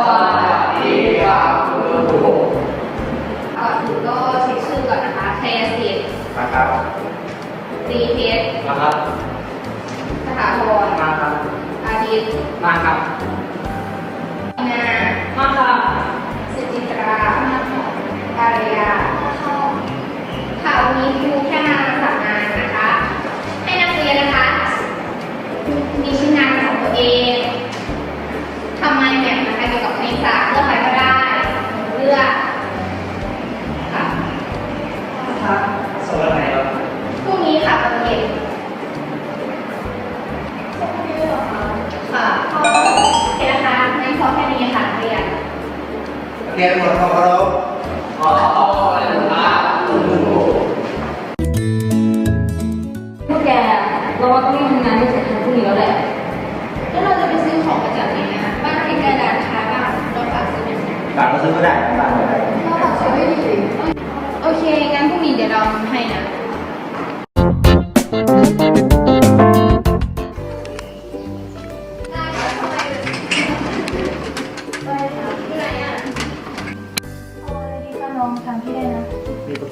ดีครับคุณครูก่อนอื่นก็เช็คชื่อก่อนนะคะเทสิตนะครับรีเพชรนะครับสถาพรมาครับอาทิตย์มาครับนามาครับสจิตราอารยาค่ะวันนี้ครูแค่ รียนหมดเคารพขอขอบคุณครับคุณครูพวกแกเราว่าต้องรีบทำงานให้เสร็จทันพรุ่งนี้แล้วแหละ แล้วเราจะไปซื้อของมาจากไหนนะบ้านที่กระดาษช้าบ้างเราฝากซื้อหน่อยนะฝากมาซื้อก็ได้ฝากมาได้เราฝากซื้อไม่ดีโอเคงั้นพรุ่งนี้เดี๋ยวเราให้นะ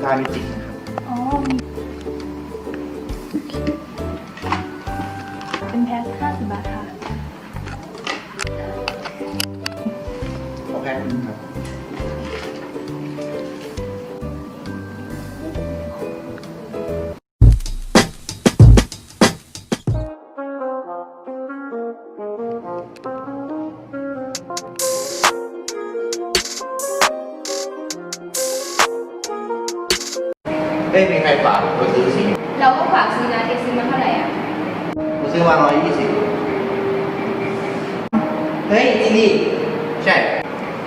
มีปากกามีจิกนะครับอ๋อเป็นแพ็ค50 บาทค่ะโอเคครับ ได้มีใครฝากไปซื้อสิเราก็ฝากซื้อนะเด็กซื้อมาเท่าไหร่อะผมซื้อมาร้อยยี่สิบเฮ้ยจริงดิใช่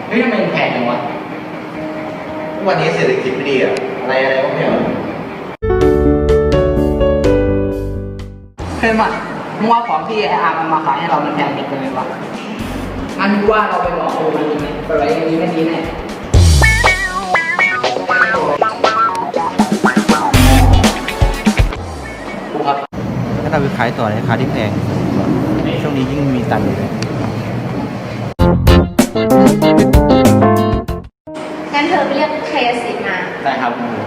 เฮ้ยทำไมมันแพงจังวะวันนี้เศรษฐกิจไม่ดีอะอะไรอะไรก็ไม่เอาเฮ้ยมันมึงว่าของที่ไออาร์มันมาขายให้เรา มันแพงเกินไปวะงั้นกูว่าเราไปบอกครูมันดีไหมไปไว้อย่างนี้ไม่ดีแน่ ครูครับถ้าเราไปขายต่อในราคาที่แพงช่วงนี้ยิ่งมีตังค์อยู่เลยงั้นเธอไปเรียกเคสิตมา ได้ครับคุณครู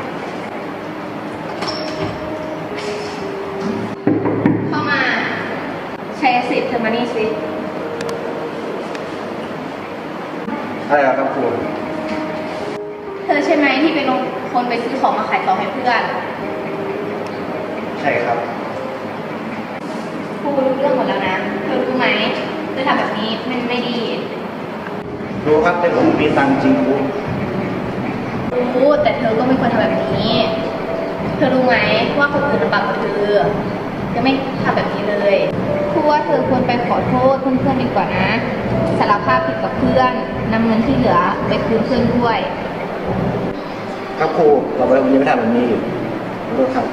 เข้ามาเคสิตเธอมานี่สิอะไรครับครูเธอใช่ไหมที่เป็นคนไปซื้อของมาขายต่อให้เพื่อน ใช่ครับครูรู้เรื่องหมดแล้วนะเธอรู้ไหมเธอทำแบบนี้มันไม่ดี รู้ครับแต่ผมมีตังค์จริงครูรู้แต่เธอก็ไม่ควรทำแบบนี้ เธอรู้ไหมว่าคนอื่นลำบากกว่าเธอจะไม่ทำแบบนี้เลยครูว่าเธอควรไปขอโทษเพื่อนๆดีกว่านะสารภาพผิดกับเพื่อนนำเงินที่เหลือไปคืนเพื่อนด้วย ครับครูต่อไปผมจะไม่ทำแบบนี้อีกขอโทษครับ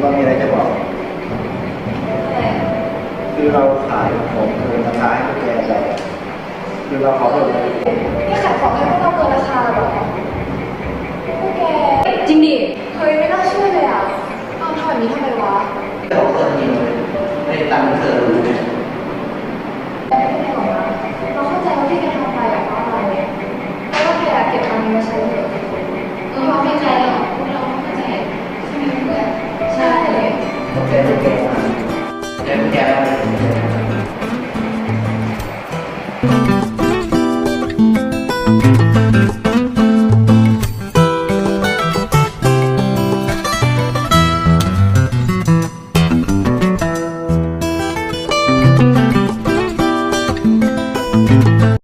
เรามีอะไรจะบอก คือเราขายของเกินราคาให้พวกแกแต่คือเราขอเพิ่มเลยนี่ขายของให้พวกเราเกินราคาเหรอพวกแกจริงดิเฮ้ยไม่น่าเชื่อเลยอะเอาทำแบบนี้ทำไมวะขอเพิ่มจริงเลยไม่ได้ตังค์เธอรู้ไหมแต่ไม่เป็นไรหรอกนะเราเข้าใจว่าที่แกทำไปอะเพราะอะไรเพราะว่าแกเก็บตังค์มาใช้